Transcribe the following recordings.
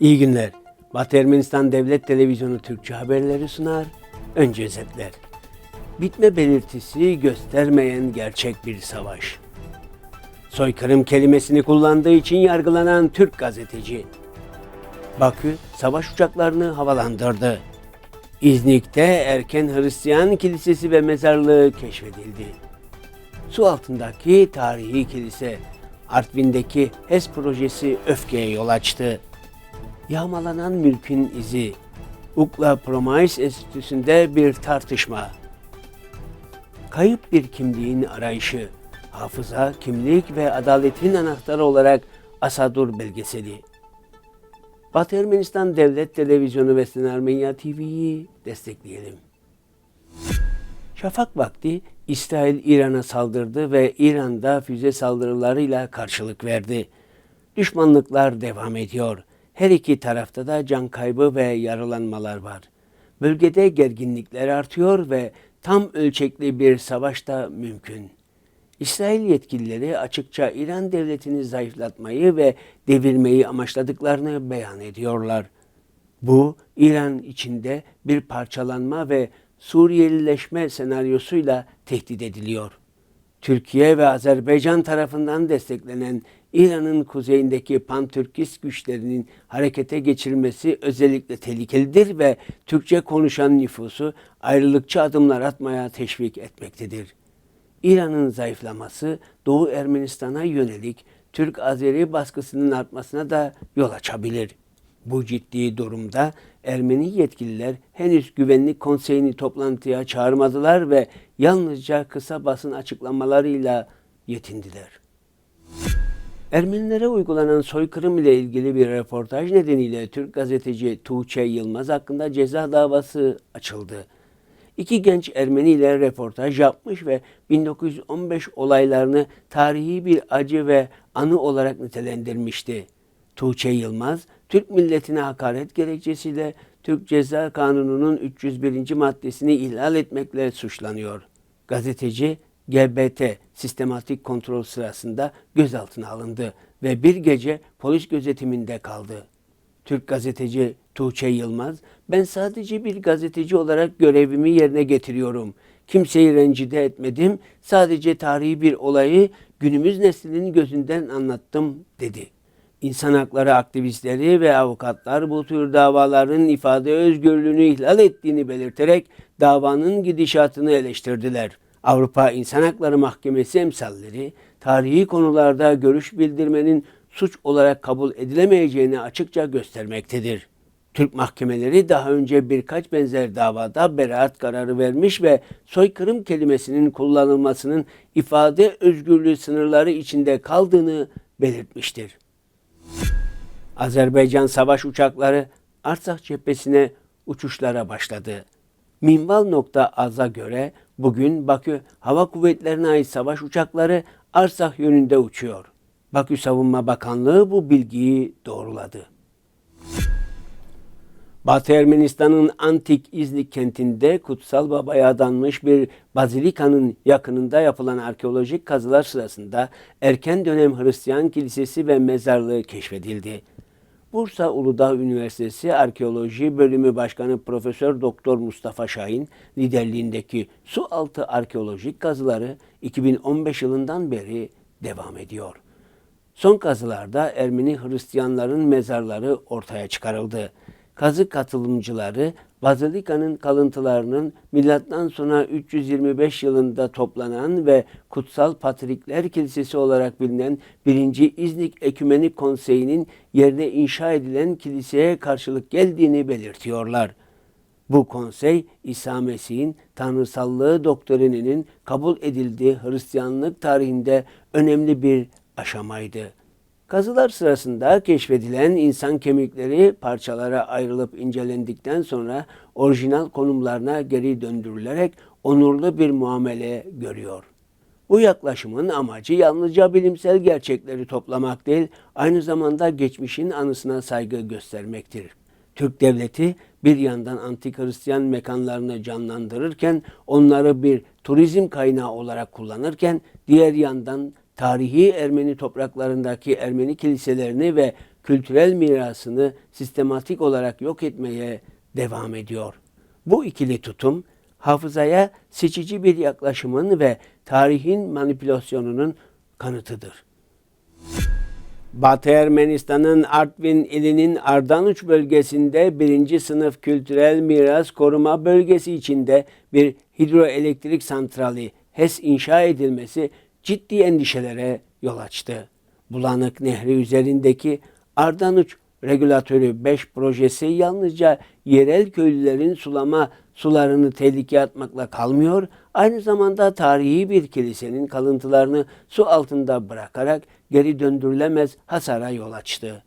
İyi günler. Batı Ermenistan Devlet Televizyonu Türkçe haberleri sunar. Önce özetler. Bitme belirtisi göstermeyen gerçek bir savaş. Soykırım kelimesini kullandığı için yargılanan Türk gazeteci. Bakü savaş uçaklarını havalandırdı. İznik'te erken Hristiyan kilisesi ve mezarlığı keşfedildi. Su altındaki tarihi kilise, Artvin'deki HES projesi öfkeye yol açtı. Yağmalanan mülkün izi, Ukla Promise Enstitüsü'nde bir tartışma. Kayıp bir kimliğin arayışı, hafıza, kimlik ve adaletin anahtarı olarak Asadur belgeseli. Batı Ermenistan Devlet Televizyonu ve Sen Armenya TV'yi destekleyelim. Şafak vakti İsrail İran'a saldırdı ve İran'da füze saldırılarıyla karşılık verdi. Düşmanlıklar devam ediyor. Her iki tarafta da can kaybı ve yaralanmalar var. Bölgede gerginlikler artıyor ve tam ölçekli bir savaş da mümkün. İsrail yetkilileri açıkça İran devletini zayıflatmayı ve devirmeyi amaçladıklarını beyan ediyorlar. Bu İran içinde bir parçalanma ve Suriyelileşme senaryosuyla tehdit ediliyor. Türkiye ve Azerbaycan tarafından desteklenen İran'ın kuzeyindeki pantürkist güçlerinin harekete geçirilmesi özellikle tehlikelidir ve Türkçe konuşan nüfusu ayrılıkçı adımlar atmaya teşvik etmektedir. İran'ın zayıflaması Doğu Ermenistan'a yönelik Türk-Azeri baskısının artmasına da yol açabilir. Bu ciddi durumda Ermeni yetkililer henüz Güvenlik Konseyi'ni toplantıya çağırmadılar ve yalnızca kısa basın açıklamalarıyla yetindiler. Ermenilere uygulanan soykırım ile ilgili bir röportaj nedeniyle Türk gazeteci Tuğçe Yılmaz hakkında ceza davası açıldı. İki genç Ermeni ile röportaj yapmış ve 1915 olaylarını tarihi bir acı ve anı olarak nitelendirmişti. Tuğçe Yılmaz, Türk milletine hakaret gerekçesiyle Türk Ceza Kanunu'nun 301. maddesini ihlal etmekle suçlanıyor. Gazeteci GBT sistematik kontrol sırasında gözaltına alındı ve bir gece polis gözetiminde kaldı. Türk gazeteci Tuğçe Yılmaz, ben sadece bir gazeteci olarak görevimi yerine getiriyorum. Kimseyi rencide etmedim, sadece tarihi bir olayı günümüz neslinin gözünden anlattım dedi. İnsan hakları aktivistleri ve avukatlar bu tür davaların ifade özgürlüğünü ihlal ettiğini belirterek davanın gidişatını eleştirdiler. Avrupa İnsan Hakları Mahkemesi emsalleri tarihi konularda görüş bildirmenin suç olarak kabul edilemeyeceğini açıkça göstermektedir. Türk mahkemeleri daha önce birkaç benzer davada beraat kararı vermiş ve soykırım kelimesinin kullanılmasının ifade özgürlüğü sınırları içinde kaldığını belirtmiştir. Azerbaycan savaş uçakları Artsakh cephesine uçuşlara başladı. Minval.az'a göre bugün Bakü Hava Kuvvetlerine ait savaş uçakları Arsak yönünde uçuyor. Bakü Savunma Bakanlığı bu bilgiyi doğruladı. Batı Ermenistan'ın antik İznik kentinde kutsal babaya adanmış bir bazilikanın yakınında yapılan arkeolojik kazılar sırasında erken dönem Hristiyan kilisesi ve mezarlığı keşfedildi. Bursa Uludağ Üniversitesi Arkeoloji Bölümü Başkanı Profesör Doktor Mustafa Şahin liderliğindeki su altı arkeolojik kazıları 2015 yılından beri devam ediyor. Son kazılarda Ermeni Hristiyanların mezarları ortaya çıkarıldı. Kazı katılımcıları Bazilika'nın kalıntılarının milattan sonra 325 yılında toplanan ve Kutsal Patrikler Kilisesi olarak bilinen 1. İznik Ekümenik Konseyi'nin yerine inşa edilen kiliseye karşılık geldiğini belirtiyorlar. Bu konsey İsa Mesih'in tanrısallığı doktrininin kabul edildiği Hristiyanlık tarihinde önemli bir aşamaydı. Kazılar sırasında keşfedilen insan kemikleri parçalara ayrılıp incelendikten sonra orijinal konumlarına geri döndürülerek onurlu bir muamele görüyor. Bu yaklaşımın amacı yalnızca bilimsel gerçekleri toplamak değil, aynı zamanda geçmişin anısına saygı göstermektir. Türk devleti bir yandan antik Hristiyan mekanlarını canlandırırken, onları bir turizm kaynağı olarak kullanırken, diğer yandan tarihi Ermeni topraklarındaki Ermeni kiliselerini ve kültürel mirasını sistematik olarak yok etmeye devam ediyor. Bu ikili tutum hafızaya seçici bir yaklaşımın ve tarihin manipülasyonunun kanıtıdır. Batı Ermenistan'ın Artvin ilinin Ardanuç bölgesinde birinci sınıf kültürel miras koruma bölgesi içinde bir hidroelektrik santrali HES inşa edilmesi ciddi endişelere yol açtı. Bulanık Nehri üzerindeki Ardanuç Regülatörü 5 projesi yalnızca yerel köylülerin sulama sularını tehlikeye atmakla kalmıyor, aynı zamanda tarihi bir kilisenin kalıntılarını su altında bırakarak geri döndürülemez hasara yol açtı.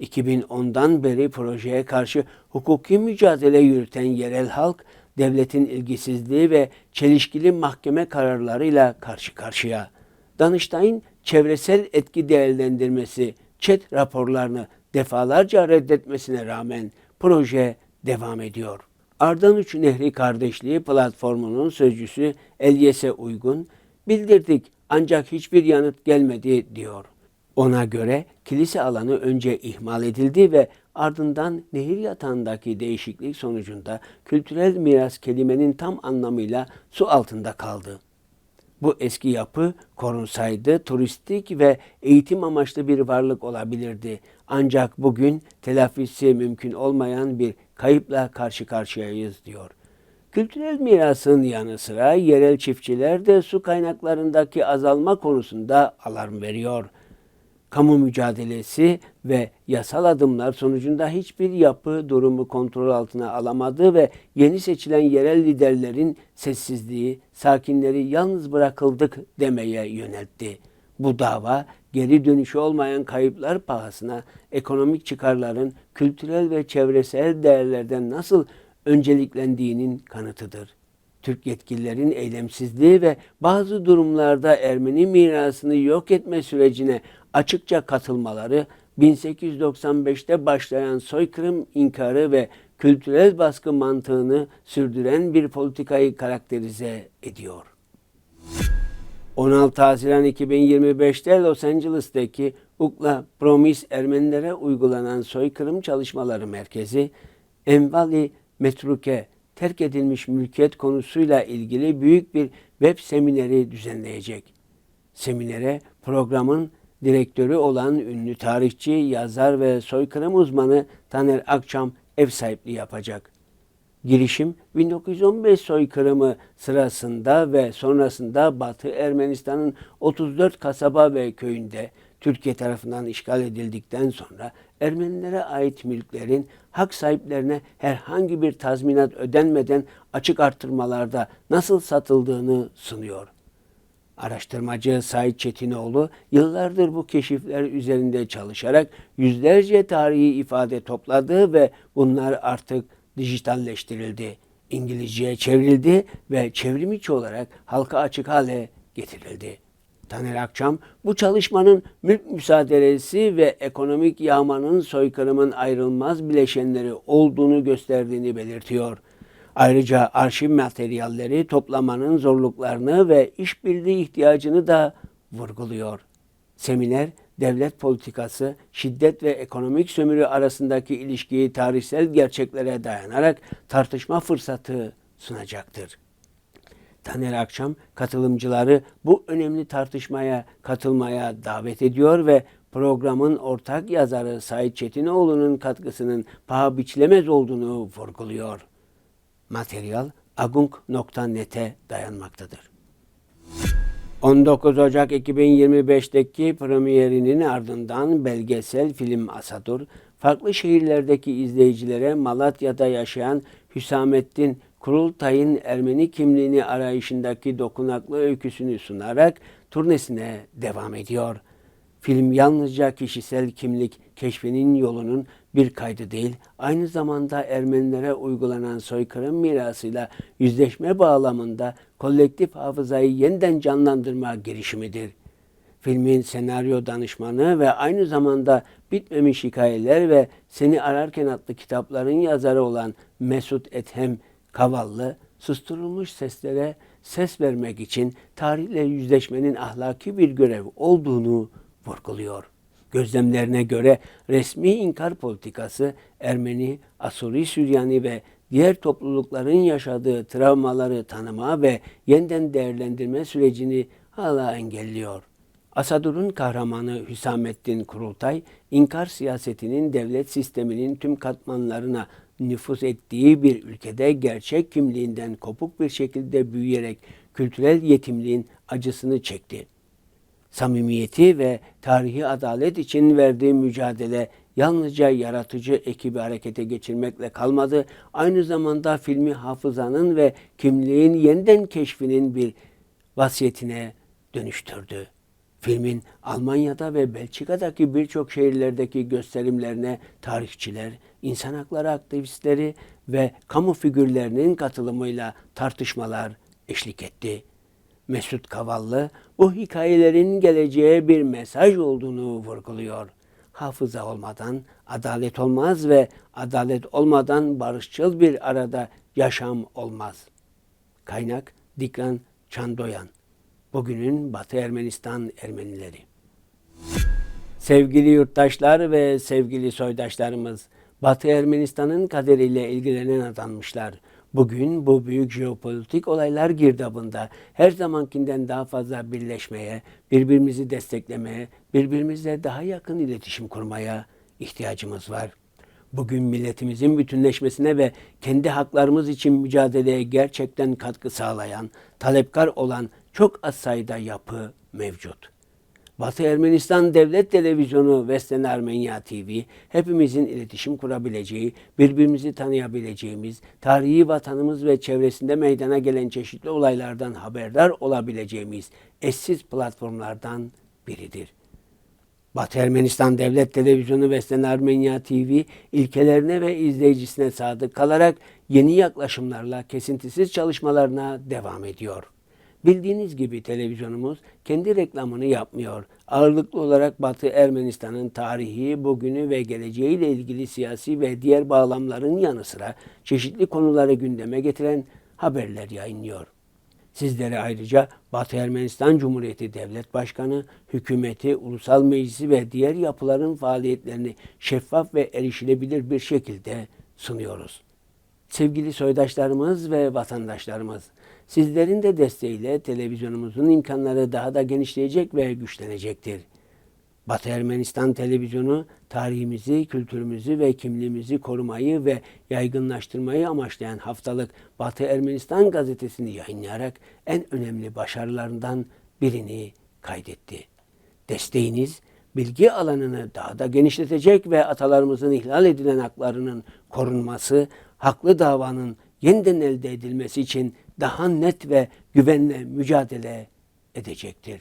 2010'dan beri projeye karşı hukuki mücadele yürüten yerel halk, devletin ilgisizliği ve çelişkili mahkeme kararlarıyla karşı karşıya. Danıştay'ın çevresel etki değerlendirmesi, ÇED raporlarını defalarca reddetmesine rağmen proje devam ediyor. Ardanuç Nehri Kardeşliği platformunun sözcüsü Elyes'e uygun bildirdik ancak hiçbir yanıt gelmedi diyor. Ona göre kilise alanı önce ihmal edildi ve ardından nehir yatağındaki değişiklik sonucunda kültürel miras kelimenin tam anlamıyla su altında kaldı. Bu eski yapı korunsaydı turistik ve eğitim amaçlı bir varlık olabilirdi. Ancak bugün telafisi mümkün olmayan bir kayıpla karşı karşıyayız diyor. Kültürel mirasın yanı sıra yerel çiftçiler de su kaynaklarındaki azalma konusunda alarm veriyor kamu mücadelesi ve yasal adımlar sonucunda hiçbir yapı durumu kontrol altına alamadı ve yeni seçilen yerel liderlerin sessizliği sakinleri yalnız bırakıldık demeye yöneltti. Bu dava geri dönüşü olmayan kayıplar pahasına ekonomik çıkarların kültürel ve çevresel değerlerden nasıl önceliklendiğinin kanıtıdır. Türk yetkililerin eylemsizliği ve bazı durumlarda Ermeni mirasını yok etme sürecine açıkça katılmaları 1895'te başlayan soykırım inkarı ve kültürel baskı mantığını sürdüren bir politikayı karakterize ediyor. 16 Haziran 2025'te Los Angeles'taki Ukla Promis Ermenilere uygulanan soykırım çalışmaları merkezi Envali Metruke terk edilmiş mülkiyet konusuyla ilgili büyük bir web semineri düzenleyecek. Seminere programın direktörü olan ünlü tarihçi, yazar ve soykırım uzmanı Taner Akçam ev sahipliği yapacak. Girişim 1915 soykırımı sırasında ve sonrasında Batı Ermenistan'ın 34 kasaba ve köyünde Türkiye tarafından işgal edildikten sonra Ermenilere ait mülklerin hak sahiplerine herhangi bir tazminat ödenmeden açık arttırmalarda nasıl satıldığını sunuyor. Araştırmacı Sait Çetinoğlu yıllardır bu keşifler üzerinde çalışarak yüzlerce tarihi ifade topladı ve bunlar artık dijitalleştirildi. İngilizceye çevrildi ve çevrimiçi olarak halka açık hale getirildi. Taner Akçam bu çalışmanın mülk müsaderesi ve ekonomik yağmanın soykırımın ayrılmaz bileşenleri olduğunu gösterdiğini belirtiyor. Ayrıca arşiv materyalleri toplamanın zorluklarını ve işbirliği ihtiyacını da vurguluyor. Seminer, devlet politikası, şiddet ve ekonomik sömürü arasındaki ilişkiyi tarihsel gerçeklere dayanarak tartışma fırsatı sunacaktır. Taner Akşam katılımcıları bu önemli tartışmaya katılmaya davet ediyor ve programın ortak yazarı Sait Çetinoğlu'nun katkısının paha biçilemez olduğunu vurguluyor. Materyal agung.net'e dayanmaktadır. 19 Ocak 2025'teki premierinin ardından belgesel film Asadur, farklı şehirlerdeki izleyicilere Malatya'da yaşayan Hüsamettin Kurultay'ın Ermeni kimliğini arayışındaki dokunaklı öyküsünü sunarak turnesine devam ediyor. Film yalnızca kişisel kimlik keşfinin yolunun bir kaydı değil, aynı zamanda Ermenilere uygulanan soykırım mirasıyla yüzleşme bağlamında kolektif hafızayı yeniden canlandırma girişimidir. Filmin senaryo danışmanı ve aynı zamanda Bitmemiş Hikayeler ve Seni Ararken adlı kitapların yazarı olan Mesut Ethem Kavallı, susturulmuş seslere ses vermek için tarihle yüzleşmenin ahlaki bir görev olduğunu vurguluyor. Gözlemlerine göre resmi inkar politikası Ermeni, Asuri, Süryani ve diğer toplulukların yaşadığı travmaları tanıma ve yeniden değerlendirme sürecini hala engelliyor. Asadur'un kahramanı Hüsamettin Kurultay, inkar siyasetinin devlet sisteminin tüm katmanlarına nüfuz ettiği bir ülkede gerçek kimliğinden kopuk bir şekilde büyüyerek kültürel yetimliğin acısını çekti. Samimiyeti ve tarihi adalet için verdiği mücadele yalnızca yaratıcı ekibi harekete geçirmekle kalmadı, aynı zamanda filmi hafızanın ve kimliğin yeniden keşfinin bir vasiyetine dönüştürdü. Filmin Almanya'da ve Belçika'daki birçok şehirlerdeki gösterimlerine tarihçiler, insan hakları aktivistleri ve kamu figürlerinin katılımıyla tartışmalar eşlik etti. Mesut Kavallı bu hikayelerin geleceğe bir mesaj olduğunu vurguluyor. Hafıza olmadan adalet olmaz ve adalet olmadan barışçıl bir arada yaşam olmaz. Kaynak Dikran Çandoyan Bugünün Batı Ermenistan Ermenileri Sevgili yurttaşlar ve sevgili soydaşlarımız, Batı Ermenistan'ın kaderiyle ilgilenen adanmışlar. Bugün bu büyük jeopolitik olaylar girdabında her zamankinden daha fazla birleşmeye, birbirimizi desteklemeye, birbirimizle daha yakın iletişim kurmaya ihtiyacımız var. Bugün milletimizin bütünleşmesine ve kendi haklarımız için mücadeleye gerçekten katkı sağlayan, talepkar olan çok az sayıda yapı mevcut. Batı Ermenistan Devlet Televizyonu Vesten Armenya TV, hepimizin iletişim kurabileceği, birbirimizi tanıyabileceğimiz, tarihi vatanımız ve çevresinde meydana gelen çeşitli olaylardan haberdar olabileceğimiz eşsiz platformlardan biridir. Batı Ermenistan Devlet Televizyonu Vesten Armenya TV ilkelerine ve izleyicisine sadık kalarak yeni yaklaşımlarla kesintisiz çalışmalarına devam ediyor. Bildiğiniz gibi televizyonumuz kendi reklamını yapmıyor. Ağırlıklı olarak Batı Ermenistan'ın tarihi, bugünü ve geleceğiyle ilgili siyasi ve diğer bağlamların yanı sıra çeşitli konuları gündeme getiren haberler yayınlıyor. Sizlere ayrıca Batı Ermenistan Cumhuriyeti Devlet Başkanı, hükümeti, ulusal meclisi ve diğer yapıların faaliyetlerini şeffaf ve erişilebilir bir şekilde sunuyoruz. Sevgili soydaşlarımız ve vatandaşlarımız, sizlerin de desteğiyle televizyonumuzun imkanları daha da genişleyecek ve güçlenecektir. Batı Ermenistan televizyonu tarihimizi, kültürümüzü ve kimliğimizi korumayı ve yaygınlaştırmayı amaçlayan haftalık Batı Ermenistan gazetesini yayınlayarak en önemli başarılarından birini kaydetti. Desteğiniz bilgi alanını daha da genişletecek ve atalarımızın ihlal edilen haklarının korunması, haklı davanın yeniden elde edilmesi için daha net ve güvenle mücadele edecektir.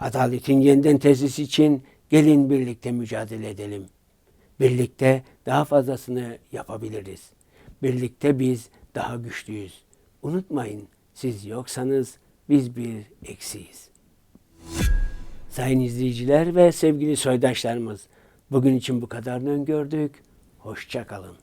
Adaletin yeniden tesisi için gelin birlikte mücadele edelim. Birlikte daha fazlasını yapabiliriz. Birlikte biz daha güçlüyüz. Unutmayın siz yoksanız biz bir eksiyiz. Sayın izleyiciler ve sevgili soydaşlarımız, bugün için bu kadarını öngördük. Hoşça kalın.